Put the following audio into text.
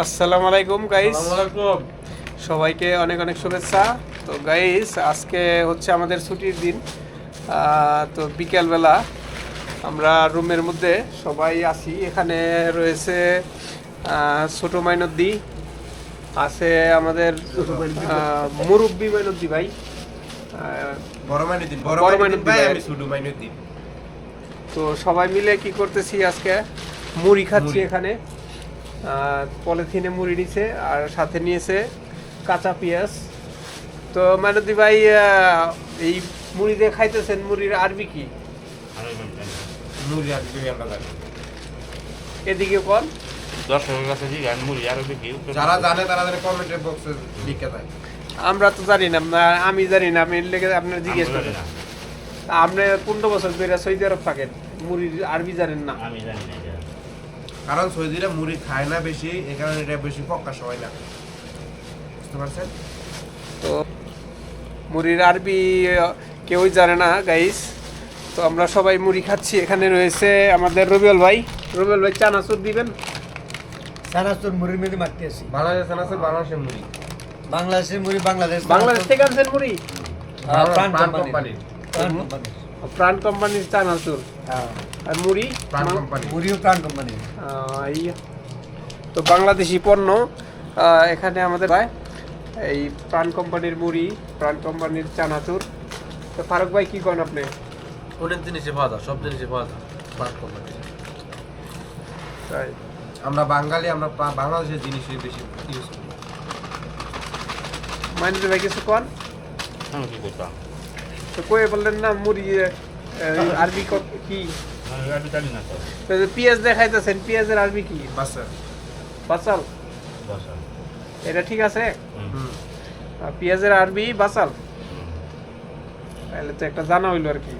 আসসালামু আলাইকুম গাইস সবাইকে অনেক অনেক শুভেচ্ছা। তো গাইস আজকে হচ্ছে আমাদের ছুটির দিন। তো বিকেলবেলা আমরা রুমের মধ্যে সবাই আছি। এখানে রয়েছে ছোট মাইনদ্দি আছে আমাদের মুরব্বি মাইনদ্দি ভাই। বড় মাইনুদ্দিন বড় মাইনুদ্দিন তো সবাই মিলে কি করতেছি আজকে? মুড়ি খাচ্ছি এখানে। পলিথিনে মুড়ি নিছে আর সাথে নিয়েছে কাঁচা পেঁয়াজ। তো মানদি ভাই এই মুড়ি দিয়ে খাইতেছেন মুড়ির আরবি কি? মুড়ি আর বিরিয়ানি জানি এদিকে কোন? দর্শকের কাছে জিজ্ঞান মুড়ি আরও বেশি যারা জানে তারা জানে কমেন্টের বক্সে লিখে দেয়। আমরা তো জানি না আমি জানি না আমি লেগে আপনার জিজ্ঞেস করি। না। আপনি পনেরো বছর ধরে সৌদি আরব থাকেন মুড়ির আরবি জানেন না? আমি জানি না। কারণ সৌদিরা মুড়ি খায় না বেশি এই কারণে এটা বেশি প্রকাশ হয় না। বুঝতে পারছেন? তো মুড়ির আরবি কেউই জানে না গাইস তো আমরা সবাই মুড়ি খাচ্ছি। এখানে রয়েছে আমাদের রবিউল ভাই। রবিউল ভাই চানাচুর দিবেন? সারাস্তর মুড়ির মেয়েদের মারতে আসি। বাংলাদেশ আছে বাংলাদেশের মুড়ি। বাংলাদেশের মুড়ি বাংলাদেশ বাংলাদেশ থেকে আনছেন মুড়ি? হ্যাঁ, প্রাণ প্রাণ কোম্পানি প্রাণ কোম্পানি প্রাণ কোম্পানির চানাচুর হ্যাঁ। আর মুড়ি? প্রাণ কোম্পানি। মুড়িও প্রাণ কোম্পানি। এই তো বাংলাদেশি পণ্য। এখানে আমাদের ভাই এই প্রাণ কোম্পানির মুড়ি প্রাণ কোম্পানির চানাচুর। তো ফারুক ভাই কি করেন আপনি? অনেক জিনিসে পাওয়া যায় সব জিনিসে পাওয়া যায় প্রাণ কোম্পানি। তাই। আমরা বাঙালি আমরা বাংলাদেশের জিনিসই বেশি ইউজ করি। মাইনুল ভাই কিছু কন? আমি কি করতাম? তো কয়ে বললেন না মুড়ি আরবি কি আমি আরবি জানি না তো তো যে পেঁয়াজ দেখাইতেছেন পেঁয়াজের আরবি কি? বাসাল। দর্শক এটা ঠিক আছে? পেঁয়াজের আরবি বাসাল? তাহলে তো একটা জানা হইল আর কি।